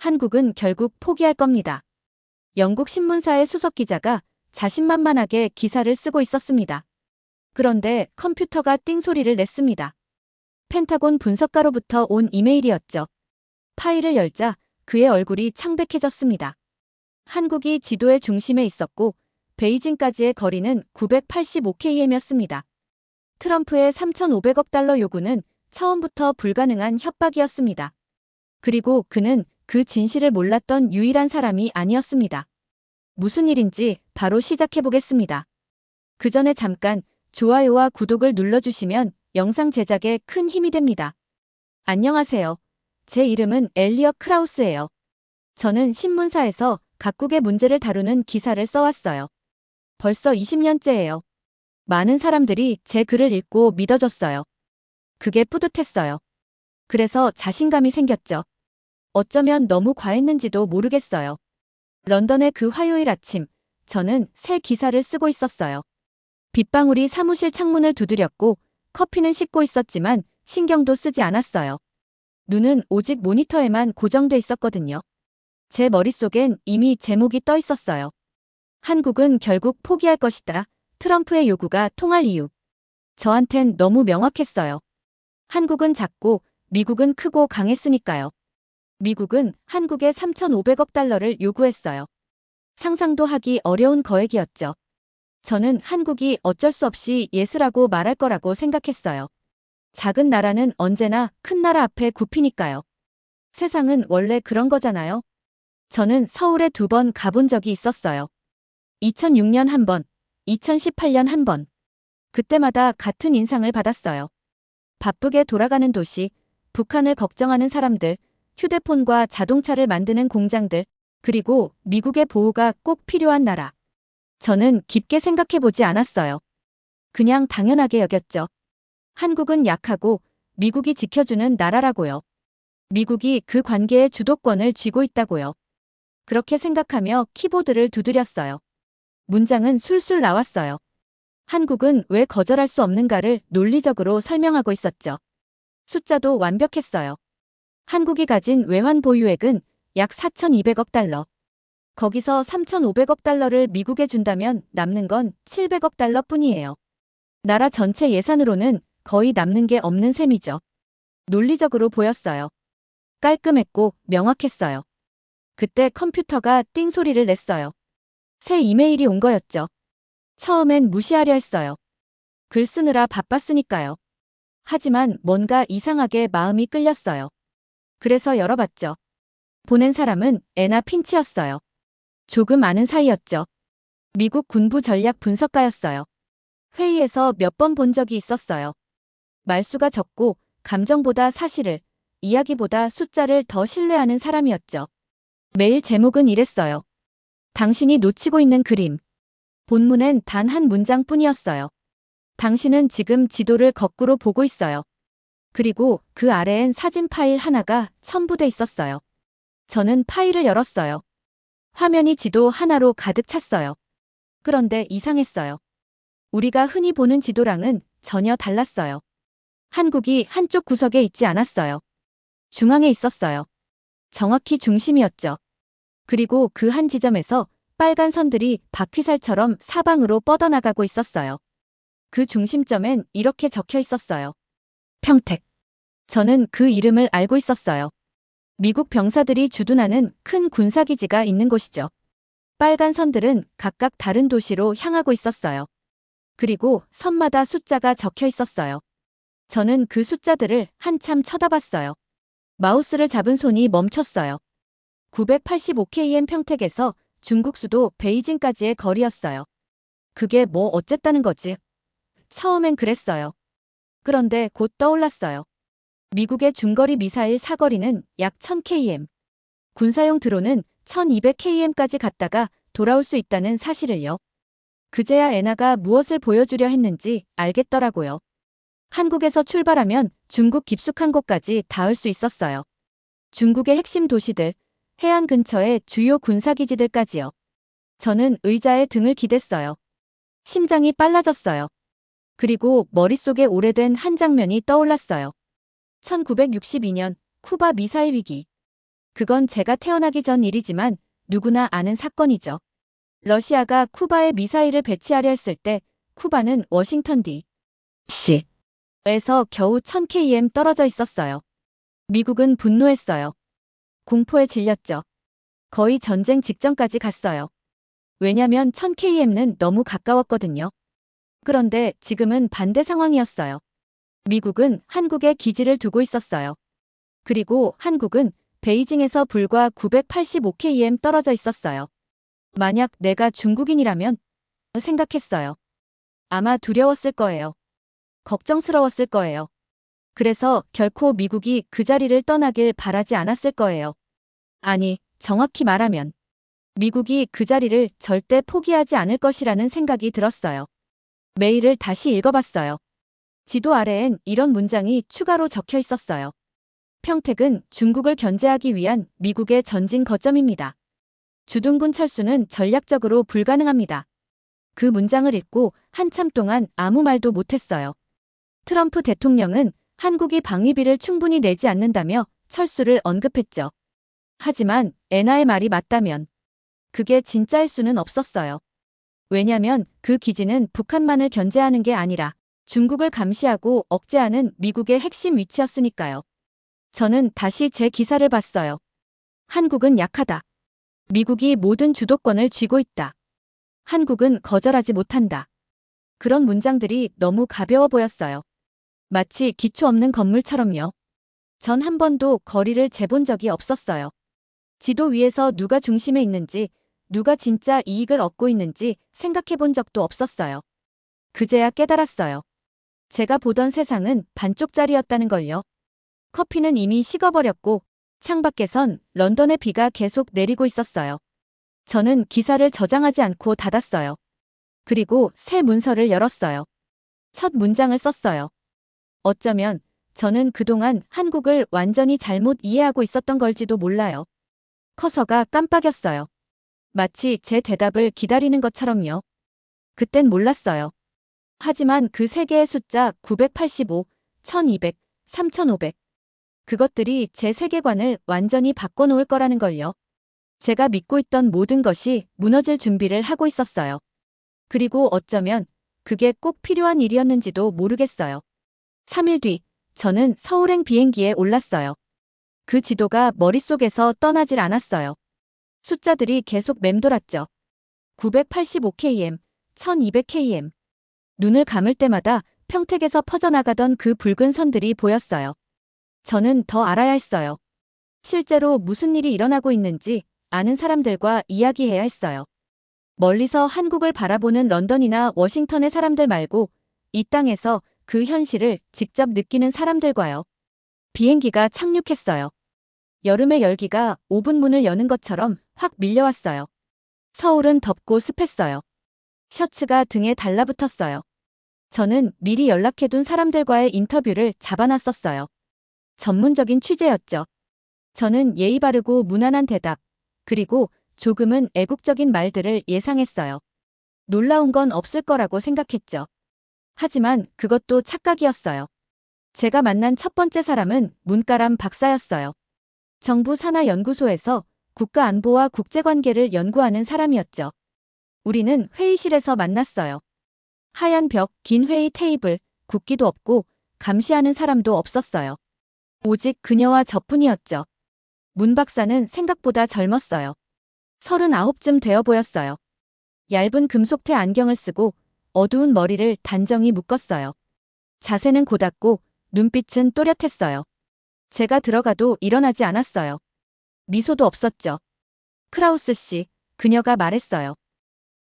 한국은 결국 포기할 겁니다. 영국 신문사의 수석 기자가 자신만만하게 기사를 쓰고 있었습니다. 그런데 컴퓨터가 띵 소리를 냈습니다. 펜타곤 분석가로부터 온 이메일이었죠. 파일을 열자 그의 얼굴이 창백해졌습니다. 한국이 지도의 중심에 있었고 베이징까지의 거리는 985km였습니다. 트럼프의 3,500억 달러 요구는 처음부터 불가능한 협박이었습니다. 그리고 그는 그 진실을 몰랐던 유일한 사람이 아니었습니다. 무슨 일인지 바로 시작해보겠습니다. 그 전에 잠깐 좋아요와 구독을 눌러주시면 영상 제작에 큰 힘이 됩니다. 안녕하세요. 제 이름은 엘리어 크라우스예요. 저는 신문사에서 각국의 문제를 다루는 기사를 써왔어요. 벌써 20년째예요. 많은 사람들이 제 글을 읽고 믿어줬어요. 그게 뿌듯했어요. 그래서 자신감이 생겼죠. 어쩌면 너무 과했는지도 모르겠어요. 런던의 그 화요일 아침, 저는 새 기사를 쓰고 있었어요. 빗방울이 사무실 창문을 두드렸고 커피는 씻고 있었지만 신경도 쓰지 않았어요. 눈은 오직 모니터에만 고정돼 있었거든요. 제 머릿속엔 이미 제목이 떠 있었어요. 한국은 결국 포기할 것이다. 트럼프의 요구가 통할 이유. 저한텐 너무 명확했어요. 한국은 작고 미국은 크고 강했으니까요. 미국은 한국에 3,500억 달러를 요구했어요. 상상도 하기 어려운 거액이었죠. 저는 한국이 어쩔 수 없이 예스라고 말할 거라고 생각했어요. 작은 나라는 언제나 큰 나라 앞에 굽히니까요. 세상은 원래 그런 거잖아요. 저는 서울에 두 번 가본 적이 있었어요. 2006년 한 번, 2018년 한 번. 그때마다 같은 인상을 받았어요. 바쁘게 돌아가는 도시, 북한을 걱정하는 사람들, 휴대폰과 자동차를 만드는 공장들, 그리고 미국의 보호가 꼭 필요한 나라. 저는 깊게 생각해보지 않았어요. 그냥 당연하게 여겼죠. 한국은 약하고 미국이 지켜주는 나라라고요. 미국이 그 관계의 주도권을 쥐고 있다고요. 그렇게 생각하며 키보드를 두드렸어요. 문장은 술술 나왔어요. 한국은 왜 거절할 수 없는가를 논리적으로 설명하고 있었죠. 숫자도 완벽했어요. 한국이 가진 외환 보유액은 약 4,200억 달러. 거기서 3,500억 달러를 미국에 준다면 남는 건 700억 달러 뿐이에요. 나라 전체 예산으로는 거의 남는 게 없는 셈이죠. 논리적으로 보였어요. 깔끔했고 명확했어요. 그때 컴퓨터가 띵 소리를 냈어요. 새 이메일이 온 거였죠. 처음엔 무시하려 했어요. 글 쓰느라 바빴으니까요. 하지만 뭔가 이상하게 마음이 끌렸어요. 그래서 열어봤죠. 보낸 사람은 애나 핀치였어요. 조금 아는 사이였죠. 미국 군부 전략 분석가였어요. 회의에서 몇 번 본 적이 있었어요. 말수가 적고 감정보다 사실을, 이야기보다 숫자를 더 신뢰하는 사람이었죠. 매일 제목은 이랬어요. 당신이 놓치고 있는 그림. 본문엔 단 한 문장 뿐이었어요. 당신은 지금 지도를 거꾸로 보고 있어요. 그리고 그 아래엔 사진 파일 하나가 첨부돼 있었어요. 저는 파일을 열었어요. 화면이 지도 하나로 가득 찼어요. 그런데 이상했어요. 우리가 흔히 보는 지도랑은 전혀 달랐어요. 한국이 한쪽 구석에 있지 않았어요. 중앙에 있었어요. 정확히 중심이었죠. 그리고 그 한 지점에서 빨간 선들이 바퀴살처럼 사방으로 뻗어나가고 있었어요. 그 중심점엔 이렇게 적혀 있었어요. 평택. 저는 그 이름을 알고 있었어요. 미국 병사들이 주둔하는 큰 군사기지가 있는 곳이죠. 빨간 선들은 각각 다른 도시로 향하고 있었어요. 그리고 선마다 숫자가 적혀 있었어요. 저는 그 숫자들을 한참 쳐다봤어요. 마우스를 잡은 손이 멈췄어요. 985km 평택에서 중국 수도 베이징까지의 거리였어요. 그게 뭐 어쨌다는 거지? 처음엔 그랬어요. 그런데 곧 떠올랐어요. 미국의 중거리 미사일 사거리는 약 1000km. 군사용 드론은 1200km까지 갔다가 돌아올 수 있다는 사실을요. 그제야 애나가 무엇을 보여주려 했는지 알겠더라고요. 한국에서 출발하면 중국 깊숙한 곳까지 닿을 수 있었어요. 중국의 핵심 도시들, 해안 근처의 주요 군사기지들까지요. 저는 의자에 등을 기댔어요. 심장이 빨라졌어요. 그리고 머릿속에 오래된 한 장면이 떠올랐어요. 1962년 쿠바 미사일 위기. 그건 제가 태어나기 전 일이지만 누구나 아는 사건이죠. 러시아가 쿠바에 미사일을 배치하려 했을 때 쿠바는 워싱턴 D.C. 에서 겨우 1000km 떨어져 있었어요. 미국은 분노했어요. 공포에 질렸죠. 거의 전쟁 직전까지 갔어요. 왜냐면 1000km는 너무 가까웠거든요. 그런데 지금은 반대 상황이었어요. 미국은 한국에 기지를 두고 있었어요. 그리고 한국은 베이징에서 불과 985km 떨어져 있었어요. 만약 내가 중국인이라면 생각했어요. 아마 두려웠을 거예요. 걱정스러웠을 거예요. 그래서 결코 미국이 그 자리를 떠나길 바라지 않았을 거예요. 아니, 정확히 말하면 미국이 그 자리를 절대 포기하지 않을 것이라는 생각이 들었어요. 메일을 다시 읽어봤어요. 지도 아래엔 이런 문장이 추가로 적혀 있었어요. 평택은 중국을 견제하기 위한 미국의 전진 거점입니다. 주둔군 철수는 전략적으로 불가능합니다. 그 문장을 읽고 한참 동안 아무 말도 못했어요. 트럼프 대통령은 한국이 방위비를 충분히 내지 않는다며 철수를 언급했죠. 하지만 애나의 말이 맞다면 그게 진짜일 수는 없었어요. 왜냐면 그 기지는 북한만을 견제하는 게 아니라 중국을 감시하고 억제하는 미국의 핵심 위치였으니까요. 저는 다시 제 기사를 봤어요. 한국은 약하다. 미국이 모든 주도권을 쥐고 있다. 한국은 거절하지 못한다. 그런 문장들이 너무 가벼워 보였어요. 마치 기초 없는 건물처럼요. 전 한 번도 거리를 재본 적이 없었어요. 지도 위에서 누가 중심에 있는지, 누가 진짜 이익을 얻고 있는지 생각해 본 적도 없었어요. 그제야 깨달았어요. 제가 보던 세상은 반쪽짜리였다는 걸요. 커피는 이미 식어버렸고 창밖에선 런던의 비가 계속 내리고 있었어요. 저는 기사를 저장하지 않고 닫았어요. 그리고 새 문서를 열었어요. 첫 문장을 썼어요. 어쩌면 저는 그동안 한국을 완전히 잘못 이해하고 있었던 걸지도 몰라요. 커서가 깜빡였어요. 마치 제 대답을 기다리는 것처럼요. 그땐 몰랐어요. 하지만 그 세 개의 숫자 985, 1200, 3500. 그것들이 제 세계관을 완전히 바꿔놓을 거라는 걸요. 제가 믿고 있던 모든 것이 무너질 준비를 하고 있었어요. 그리고 어쩌면 그게 꼭 필요한 일이었는지도 모르겠어요. 3일 뒤, 저는 서울행 비행기에 올랐어요. 그 지도가 머릿속에서 떠나질 않았어요. 숫자들이 계속 맴돌았죠. 985km, 1200km. 눈을 감을 때마다 평택에서 퍼져나가던 그 붉은 선들이 보였어요. 저는 더 알아야 했어요. 실제로 무슨 일이 일어나고 있는지 아는 사람들과 이야기해야 했어요. 멀리서 한국을 바라보는 런던이나 워싱턴의 사람들 말고 이 땅에서 그 현실을 직접 느끼는 사람들과요. 비행기가 착륙했어요. 여름의 열기가 5분 문을 여는 것처럼 확 밀려왔어요. 서울은 덥고 습했어요. 셔츠가 등에 달라붙었어요. 저는 미리 연락해둔 사람들과의 인터뷰를 잡아놨었어요. 전문적인 취재였죠. 저는 예의 바르고 무난한 대답, 그리고 조금은 애국적인 말들을 예상했어요. 놀라운 건 없을 거라고 생각했죠. 하지만 그것도 착각이었어요. 제가 만난 첫 번째 사람은 문가람 박사였어요. 정부 산하 연구소에서 국가 안보와 국제관계를 연구하는 사람이었죠. 우리는 회의실에서 만났어요. 하얀 벽, 긴 회의 테이블, 국기도 없고 감시하는 사람도 없었어요. 오직 그녀와 저뿐이었죠. 문 박사는 생각보다 젊었어요. 39쯤 되어 보였어요. 얇은 금속태 안경을 쓰고 어두운 머리를 단정히 묶었어요. 자세는 고닫고 눈빛은 또렷했어요. 제가 들어가도 일어나지 않았어요. 미소도 없었죠. 크라우스 씨, 그녀가 말했어요.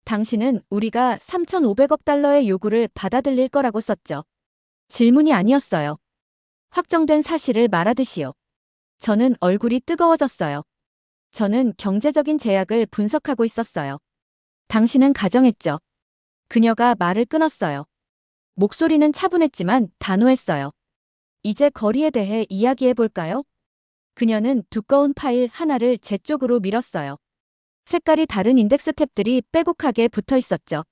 당신은 우리가 3,500억 달러의 요구를 받아들일 거라고 썼죠. 질문이 아니었어요. 확정된 사실을 말하듯이요. 저는 얼굴이 뜨거워졌어요. 저는 경제적인 제약을 분석하고 있었어요. 당신은 가정했죠. 그녀가 말을 끊었어요. 목소리는 차분했지만 단호했어요. 이제 거리에 대해 이야기해 볼까요? 그녀는 두꺼운 파일 하나를 제 쪽으로 밀었어요. 색깔이 다른 인덱스 탭들이 빼곡하게 붙어 있었죠.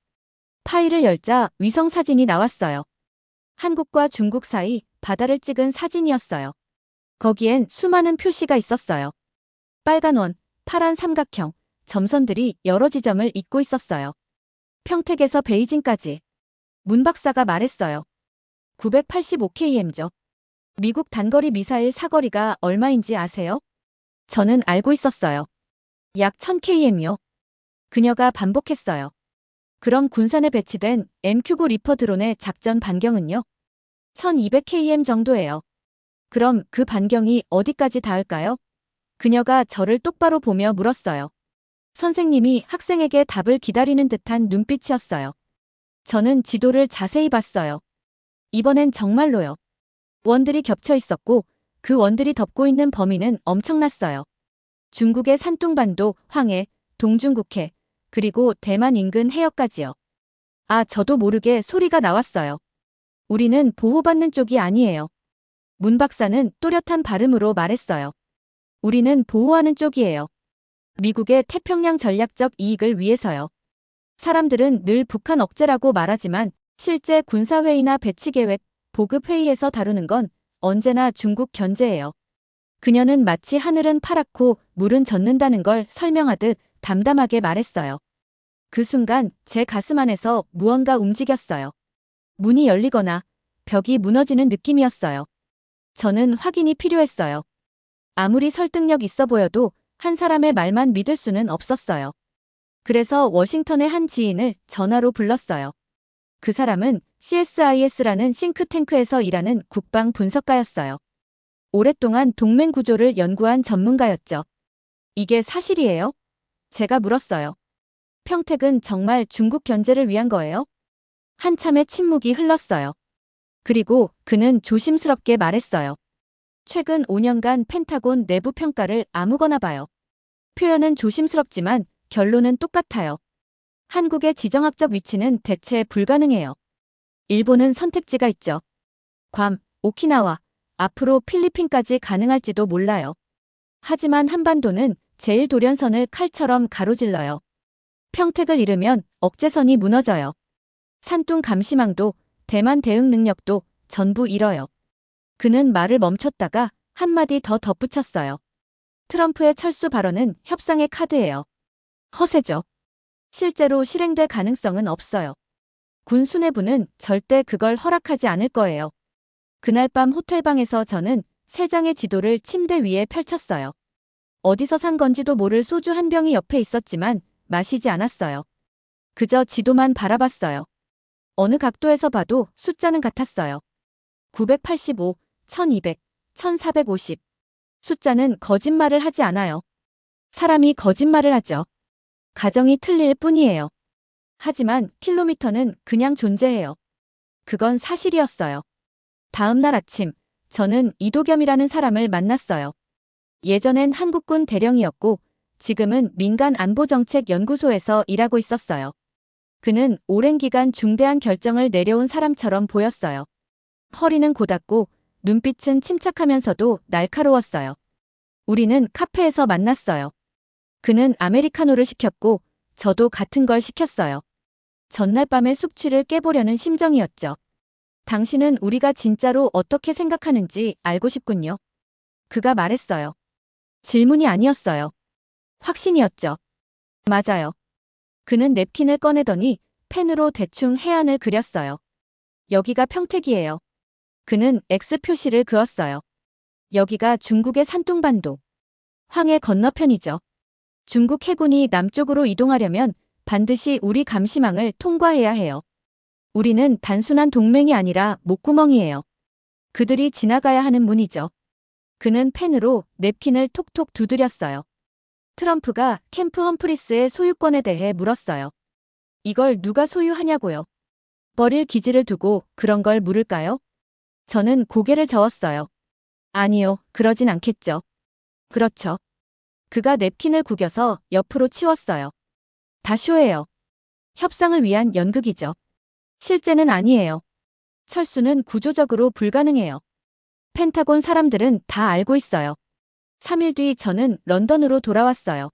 파일을 열자 위성 사진이 나왔어요. 한국과 중국 사이 바다를 찍은 사진이었어요. 거기엔 수많은 표시가 있었어요. 빨간 원, 파란 삼각형, 점선들이 여러 지점을 잇고 있었어요. 평택에서 베이징까지. 문 박사가 말했어요. 985km죠. 미국 단거리 미사일 사거리가 얼마인지 아세요? 저는 알고 있었어요. 약 1000km요. 그녀가 반복했어요. 그럼 군산에 배치된 MQ-9 리퍼 드론의 작전 반경은요? 1200km 정도예요. 그럼 그 반경이 어디까지 닿을까요? 그녀가 저를 똑바로 보며 물었어요. 선생님이 학생에게 답을 기다리는 듯한 눈빛이었어요. 저는 지도를 자세히 봤어요. 이번엔 정말로요. 원들이 겹쳐 있었고 그 원들이 덮고 있는 범위는 엄청났어요. 중국의 산둥반도, 황해, 동중국해, 그리고 대만 인근 해역까지요. 아, 저도 모르게 소리가 나왔어요. 우리는 보호받는 쪽이 아니에요. 문 박사는 또렷한 발음으로 말했어요. 우리는 보호하는 쪽이에요. 미국의 태평양 전략적 이익을 위해서요. 사람들은 늘 북한 억제라고 말하지만 실제 군사회의나 배치계획, 보급회의에서 다루는 건 언제나 중국 견제예요. 그녀는 마치 하늘은 파랗고 물은 젖는다는 걸 설명하듯 담담하게 말했어요. 그 순간 제 가슴 안에서 무언가 움직였어요. 문이 열리거나 벽이 무너지는 느낌이었어요. 저는 확인이 필요했어요. 아무리 설득력 있어 보여도 한 사람의 말만 믿을 수는 없었어요. 그래서 워싱턴의 한 지인을 전화로 불렀어요. 그 사람은 CSIS라는 싱크탱크에서 일하는 국방 분석가였어요. 오랫동안 동맹 구조를 연구한 전문가였죠. 이게 사실이에요? 제가 물었어요. 평택은 정말 중국 견제를 위한 거예요? 한참의 침묵이 흘렀어요. 그리고 그는 조심스럽게 말했어요. 최근 5년간 펜타곤 내부 평가를 아무거나 봐요. 표현은 조심스럽지만 결론은 똑같아요. 한국의 지정학적 위치는 대체 불가능해요. 일본은 선택지가 있죠. 괌, 오키나와, 앞으로 필리핀까지 가능할지도 몰라요. 하지만 한반도는 제일 돌연선을 칼처럼 가로질러요. 평택을 잃으면 억제선이 무너져요. 산둥 감시망도 대만 대응 능력도 전부 잃어요. 그는 말을 멈췄다가 한마디 더 덧붙였어요. 트럼프의 철수 발언은 협상의 카드예요. 허세죠. 실제로 실행될 가능성은 없어요. 군 수뇌부는 절대 그걸 허락하지 않을 거예요. 그날 밤 호텔방에서 저는 세 장의 지도를 침대 위에 펼쳤어요. 어디서 산 건지도 모를 소주 한 병이 옆에 있었지만 마시지 않았어요. 그저 지도만 바라봤어요. 어느 각도에서 봐도 숫자는 같았어요. 985, 1200, 1450. 숫자는 거짓말을 하지 않아요. 사람이 거짓말을 하죠. 가정이 틀릴 뿐이에요. 하지만 킬로미터는 그냥 존재해요. 그건 사실이었어요. 다음 날 아침, 저는 이도겸이라는 사람을 만났어요. 예전엔 한국군 대령이었고, 지금은 민간 안보정책연구소에서 일하고 있었어요. 그는 오랜 기간 중대한 결정을 내려온 사람처럼 보였어요. 허리는 고닫고, 눈빛은 침착하면서도 날카로웠어요. 우리는 카페에서 만났어요. 그는 아메리카노를 시켰고, 저도 같은 걸 시켰어요. 전날 밤의 숙취를 깨보려는 심정이었죠. 당신은 우리가 진짜로 어떻게 생각하는지 알고 싶군요. 그가 말했어요. 질문이 아니었어요. 확신이었죠. 맞아요. 그는 냅킨을 꺼내더니 펜으로 대충 해안을 그렸어요. 여기가 평택이에요. 그는 X 표시를 그었어요. 여기가 중국의 산둥반도. 황해 건너편이죠. 중국 해군이 남쪽으로 이동하려면 반드시 우리 감시망을 통과해야 해요. 우리는 단순한 동맹이 아니라 목구멍이에요. 그들이 지나가야 하는 문이죠. 그는 펜으로 냅킨을 톡톡 두드렸어요. 트럼프가 캠프 험프리스의 소유권에 대해 물었어요. 이걸 누가 소유하냐고요. 버릴 기지를 두고 그런 걸 물을까요? 저는 고개를 저었어요. 아니요, 그러진 않겠죠. 그렇죠. 그가 냅킨을 구겨서 옆으로 치웠어요. 다 쇼예요. 협상을 위한 연극이죠. 실제는 아니에요. 철수는 구조적으로 불가능해요. 펜타곤 사람들은 다 알고 있어요. 3일 뒤 저는 런던으로 돌아왔어요.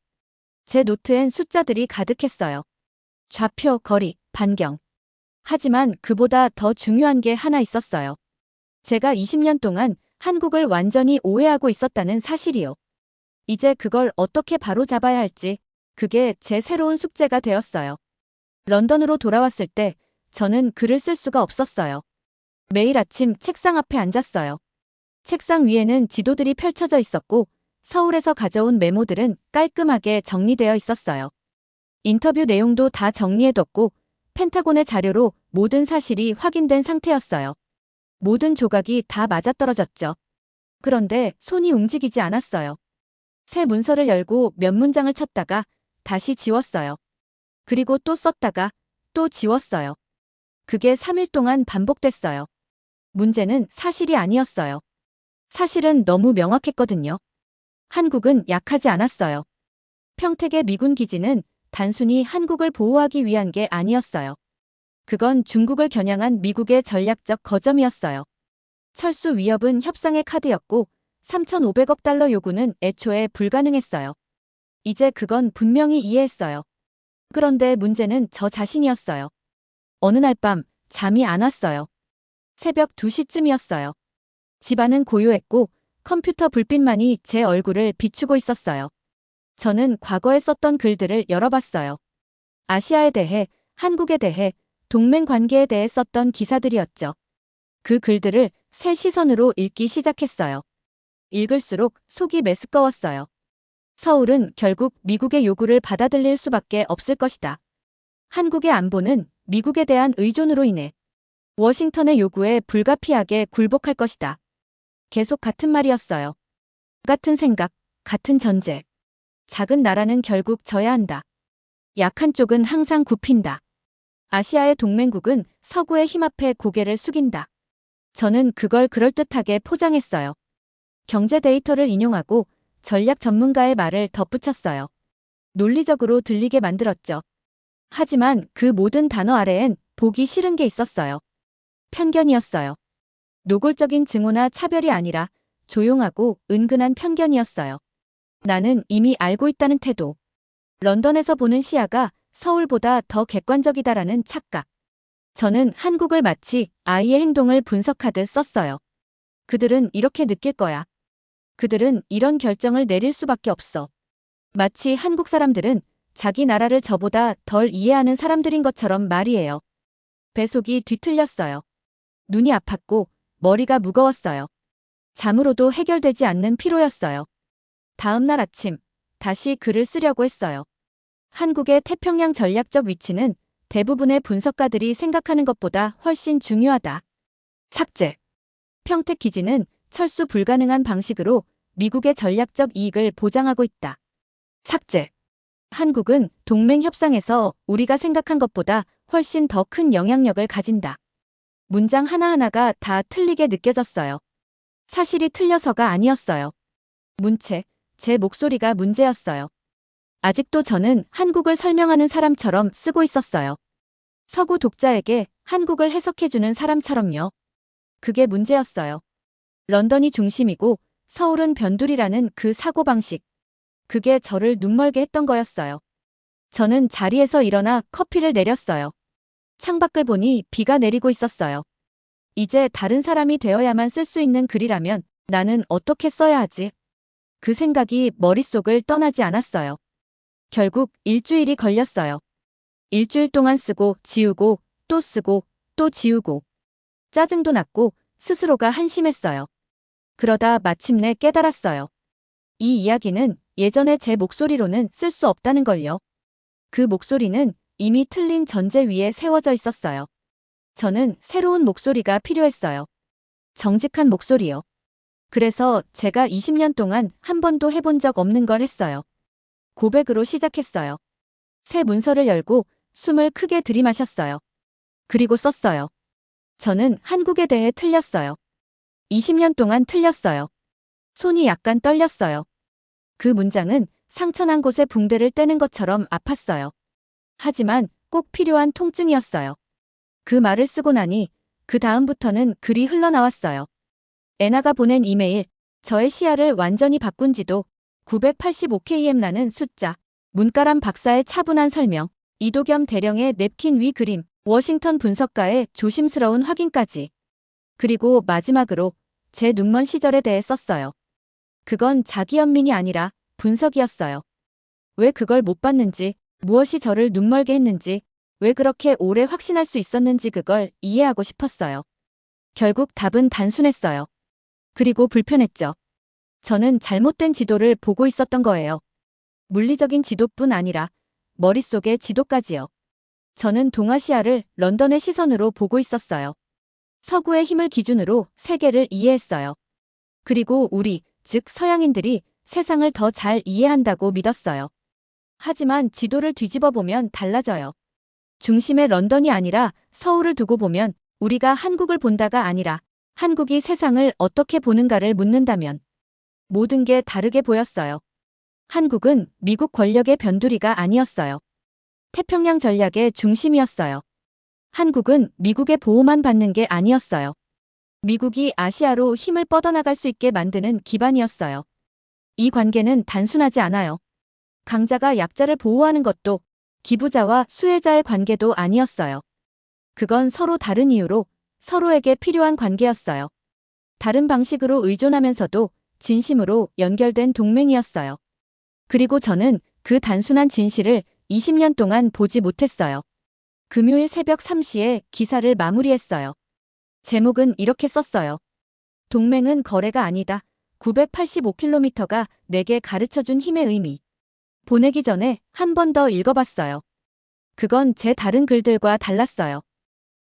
제 노트엔 숫자들이 가득했어요. 좌표, 거리, 반경. 하지만 그보다 더 중요한 게 하나 있었어요. 제가 20년 동안 한국을 완전히 오해하고 있었다는 사실이요. 이제 그걸 어떻게 바로 잡아야 할지 그게 제 새로운 숙제가 되었어요. 런던으로 돌아왔을 때 저는 글을 쓸 수가 없었어요. 매일 아침 책상 앞에 앉았어요. 책상 위에는 지도들이 펼쳐져 있었고 서울에서 가져온 메모들은 깔끔하게 정리되어 있었어요. 인터뷰 내용도 다 정리해뒀고 펜타곤의 자료로 모든 사실이 확인된 상태였어요. 모든 조각이 다 맞아떨어졌죠. 그런데 손이 움직이지 않았어요. 새 문서를 열고 몇 문장을 쳤다가 다시 지웠어요. 그리고 또 썼다가 또 지웠어요. 그게 3일 동안 반복됐어요. 문제는 사실이 아니었어요. 사실은 너무 명확했거든요. 한국은 약하지 않았어요. 평택의 미군 기지는 단순히 한국을 보호하기 위한 게 아니었어요. 그건 중국을 겨냥한 미국의 전략적 거점이었어요. 철수 위협은 협상의 카드였고 3,500억 달러 요구는 애초에 불가능했어요. 이제 그건 분명히 이해했어요. 그런데 문제는 저 자신이었어요. 어느 날 밤 잠이 안 왔어요. 새벽 2시쯤이었어요. 집안은 고요했고 컴퓨터 불빛만이 제 얼굴을 비추고 있었어요. 저는 과거에 썼던 글들을 열어봤어요. 아시아에 대해, 한국에 대해, 동맹 관계에 대해 썼던 기사들이었죠. 그 글들을 새 시선으로 읽기 시작했어요. 읽을수록 속이 메스꺼웠어요. 서울은 결국 미국의 요구를 받아들일 수밖에 없을 것이다. 한국의 안보는 미국에 대한 의존으로 인해 워싱턴의 요구에 불가피하게 굴복할 것이다. 계속 같은 말이었어요. 같은 생각, 같은 전제. 작은 나라는 결국 져야 한다. 약한 쪽은 항상 굽힌다. 아시아의 동맹국은 서구의 힘 앞에 고개를 숙인다. 저는 그걸 그럴듯하게 포장했어요. 경제 데이터를 인용하고 전략 전문가의 말을 덧붙였어요. 논리적으로 들리게 만들었죠. 하지만 그 모든 단어 아래엔 보기 싫은 게 있었어요. 편견이었어요. 노골적인 증오나 차별이 아니라 조용하고 은근한 편견이었어요. 나는 이미 알고 있다는 태도. 런던에서 보는 시야가 서울보다 더 객관적이다라는 착각. 저는 한국을 마치 아이의 행동을 분석하듯 썼어요. 그들은 이렇게 느낄 거야. 그들은 이런 결정을 내릴 수밖에 없어. 마치 한국 사람들은 자기 나라를 저보다 덜 이해하는 사람들인 것처럼 말이에요. 배속이 뒤틀렸어요. 눈이 아팠고 머리가 무거웠어요. 잠으로도 해결되지 않는 피로였어요. 다음 날 아침 다시 글을 쓰려고 했어요. 한국의 태평양 전략적 위치는 대부분의 분석가들이 생각하는 것보다 훨씬 중요하다. 삭제. 평택 기지는 철수 불가능한 방식으로 미국의 전략적 이익을 보장하고 있다. 삭제. 한국은 동맹 협상에서 우리가 생각한 것보다 훨씬 더 큰 영향력을 가진다. 문장 하나하나가 다 틀리게 느껴졌어요. 사실이 틀려서가 아니었어요. 문체, 제 목소리가 문제였어요. 아직도 저는 한국을 설명하는 사람처럼 쓰고 있었어요. 서구 독자에게 한국을 해석해주는 사람처럼요. 그게 문제였어요. 런던이 중심이고 서울은 변두리라는 그 사고방식. 그게 저를 눈멀게 했던 거였어요. 저는 자리에서 일어나 커피를 내렸어요. 창밖을 보니 비가 내리고 있었어요. 이제 다른 사람이 되어야만 쓸 수 있는 글이라면 나는 어떻게 써야 하지? 그 생각이 머릿속을 떠나지 않았어요. 결국 일주일이 걸렸어요. 일주일 동안 쓰고 지우고 또 쓰고 또 지우고 짜증도 났고 스스로가 한심했어요. 그러다 마침내 깨달았어요. 이 이야기는 예전에 제 목소리로는 쓸 수 없다는 걸요. 그 목소리는 이미 틀린 전제 위에 세워져 있었어요. 저는 새로운 목소리가 필요했어요. 정직한 목소리요. 그래서 제가 20년 동안 한 번도 해본 적 없는 걸 했어요. 고백으로 시작했어요. 새 문서를 열고 숨을 크게 들이마셨어요. 그리고 썼어요. 저는 한국에 대해 틀렸어요. 20년 동안 틀렸어요. 손이 약간 떨렸어요. 그 문장은 상처난 곳에 붕대를 떼는 것처럼 아팠어요. 하지만 꼭 필요한 통증이었어요. 그 말을 쓰고 나니 그 다음부터는 글이 흘러나왔어요. 애나가 보낸 이메일, 저의 시야를 완전히 바꾼 지도, 985km라는 숫자, 문가람 박사의 차분한 설명, 이도겸 대령의 냅킨 위 그림, 워싱턴 분석가의 조심스러운 확인까지. 그리고 마지막으로 제 눈먼 시절에 대해 썼어요. 그건 자기 연민이 아니라 분석이었어요. 왜 그걸 못 봤는지, 무엇이 저를 눈멀게 했는지, 왜 그렇게 오래 확신할 수 있었는지 그걸 이해하고 싶었어요. 결국 답은 단순했어요. 그리고 불편했죠. 저는 잘못된 지도를 보고 있었던 거예요. 물리적인 지도뿐 아니라 머릿속의 지도까지요. 저는 동아시아를 런던의 시선으로 보고 있었어요. 서구의 힘을 기준으로 세계를 이해했어요. 그리고 우리, 즉 서양인들이 세상을 더 잘 이해한다고 믿었어요. 하지만 지도를 뒤집어 보면 달라져요. 중심의 런던이 아니라 서울을 두고 보면 우리가 한국을 본다가 아니라 한국이 세상을 어떻게 보는가를 묻는다면 모든 게 다르게 보였어요. 한국은 미국 권력의 변두리가 아니었어요. 태평양 전략의 중심이었어요. 한국은 미국의 보호만 받는 게 아니었어요. 미국이 아시아로 힘을 뻗어나갈 수 있게 만드는 기반이었어요. 이 관계는 단순하지 않아요. 강자가 약자를 보호하는 것도 기부자와 수혜자의 관계도 아니었어요. 그건 서로 다른 이유로 서로에게 필요한 관계였어요. 다른 방식으로 의존하면서도 진심으로 연결된 동맹이었어요. 그리고 저는 그 단순한 진실을 20년 동안 보지 못했어요. 금요일 새벽 3시에 기사를 마무리했어요. 제목은 이렇게 썼어요. 동맹은 거래가 아니다. 985km가 내게 가르쳐준 힘의 의미. 보내기 전에 한 번 더 읽어봤어요. 그건 제 다른 글들과 달랐어요.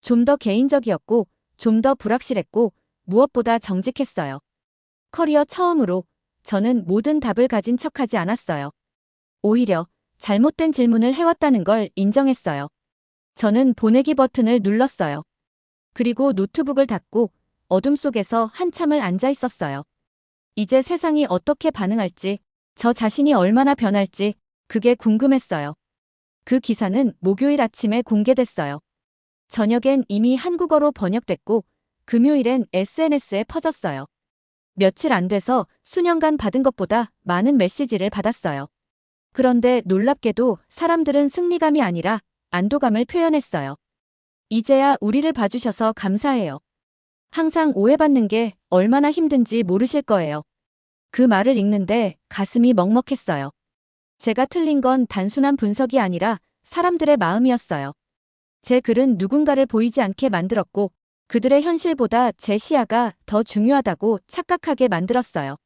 좀 더 개인적이었고, 좀 더 불확실했고, 무엇보다 정직했어요. 커리어 처음으로 저는 모든 답을 가진 척하지 않았어요. 오히려 잘못된 질문을 해왔다는 걸 인정했어요. 저는 보내기 버튼을 눌렀어요. 그리고 노트북을 닫고 어둠 속에서 한참을 앉아 있었어요. 이제 세상이 어떻게 반응할지, 저 자신이 얼마나 변할지, 그게 궁금했어요. 그 기사는 목요일 아침에 공개됐어요. 저녁엔 이미 한국어로 번역됐고, 금요일엔 SNS에 퍼졌어요. 며칠 안 돼서 수년간 받은 것보다 많은 메시지를 받았어요. 그런데 놀랍게도 사람들은 승리감이 아니라 안도감을 표현했어요. 이제야 우리를 봐주셔서 감사해요. 항상 오해받는 게 얼마나 힘든지 모르실 거예요. 그 말을 읽는데 가슴이 먹먹했어요. 제가 틀린 건 단순한 분석이 아니라 사람들의 마음이었어요. 제 글은 누군가를 보이지 않게 만들었고 그들의 현실보다 제 시야가 더 중요하다고 착각하게 만들었어요.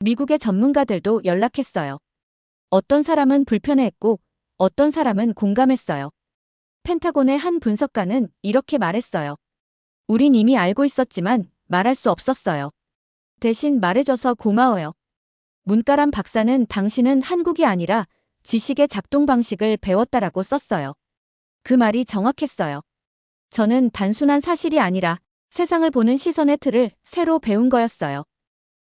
미국의 전문가들도 연락했어요. 어떤 사람은 불편해했고 어떤 사람은 공감했어요. 펜타곤의 한 분석가는 이렇게 말했어요. 우린 이미 알고 있었지만 말할 수 없었어요. 대신 말해줘서 고마워요. 문가람 박사는 당신은 한국이 아니라 지식의 작동 방식을 배웠다라고 썼어요. 그 말이 정확했어요. 저는 단순한 사실이 아니라 세상을 보는 시선의 틀을 새로 배운 거였어요.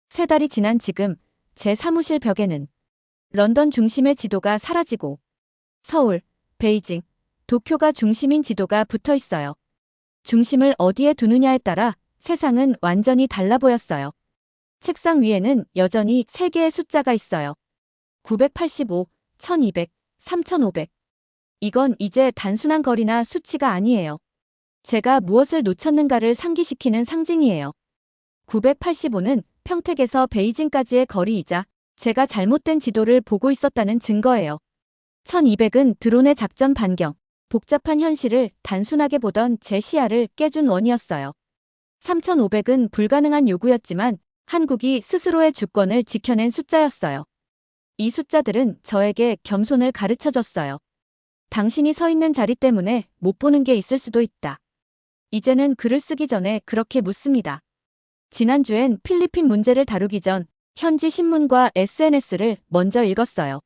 세 달이 지난 지금 제 사무실 벽에는 런던 중심의 지도가 사라지고 서울, 베이징, 도쿄가 중심인 지도가 붙어 있어요. 중심을 어디에 두느냐에 따라 세상은 완전히 달라 보였어요. 책상 위에는 여전히 세 개의 숫자가 있어요. 985, 1200, 3500. 이건 이제 단순한 거리나 수치가 아니에요. 제가 무엇을 놓쳤는가를 상기시키는 상징이에요. 985는 평택에서 베이징까지의 거리이자 제가 잘못된 지도를 보고 있었다는 증거예요. 1200은 드론의 작전 반경, 복잡한 현실을 단순하게 보던 제 시야를 깨준 원이었어요. 3500은 불가능한 요구였지만 한국이 스스로의 주권을 지켜낸 숫자였어요. 이 숫자들은 저에게 겸손을 가르쳐 줬어요. 당신이 서 있는 자리 때문에 못 보는 게 있을 수도 있다. 이제는 글을 쓰기 전에 그렇게 묻습니다. 지난주엔 필리핀 문제를 다루기 전 현지 신문과 SNS를 먼저 읽었어요.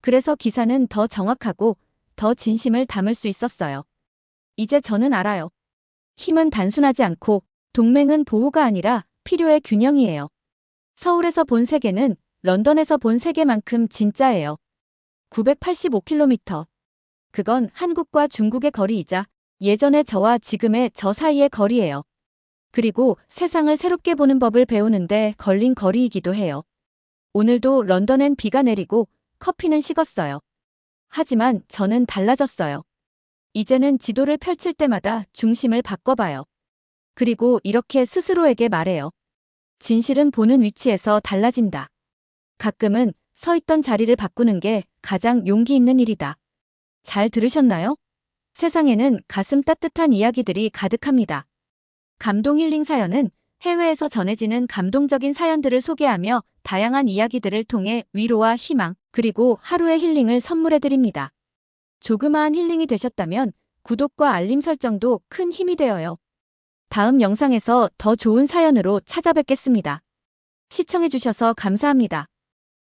그래서 기사는 더 정확하고 더 진심을 담을 수 있었어요. 이제 저는 알아요. 힘은 단순하지 않고 동맹은 보호가 아니라 필요의 균형이에요. 서울에서 본 세계는 런던에서 본 세계만큼 진짜예요. 985km. 그건 한국과 중국의 거리이자 예전의 저와 지금의 저 사이의 거리예요. 그리고 세상을 새롭게 보는 법을 배우는데 걸린 거리이기도 해요. 오늘도 런던엔 비가 내리고 커피는 식었어요. 하지만 저는 달라졌어요. 이제는 지도를 펼칠 때마다 중심을 바꿔봐요. 그리고 이렇게 스스로에게 말해요. 진실은 보는 위치에서 달라진다. 가끔은 서 있던 자리를 바꾸는 게 가장 용기 있는 일이다. 잘 들으셨나요? 세상에는 가슴 따뜻한 이야기들이 가득합니다. 감동 힐링 사연은 해외에서 전해지는 감동적인 사연들을 소개하며 다양한 이야기들을 통해 위로와 희망, 그리고 하루의 힐링을 선물해 드립니다. 조그마한 힐링이 되셨다면 구독과 알림 설정도 큰 힘이 되어요. 다음 영상에서 더 좋은 사연으로 찾아뵙겠습니다. 시청해주셔서 감사합니다.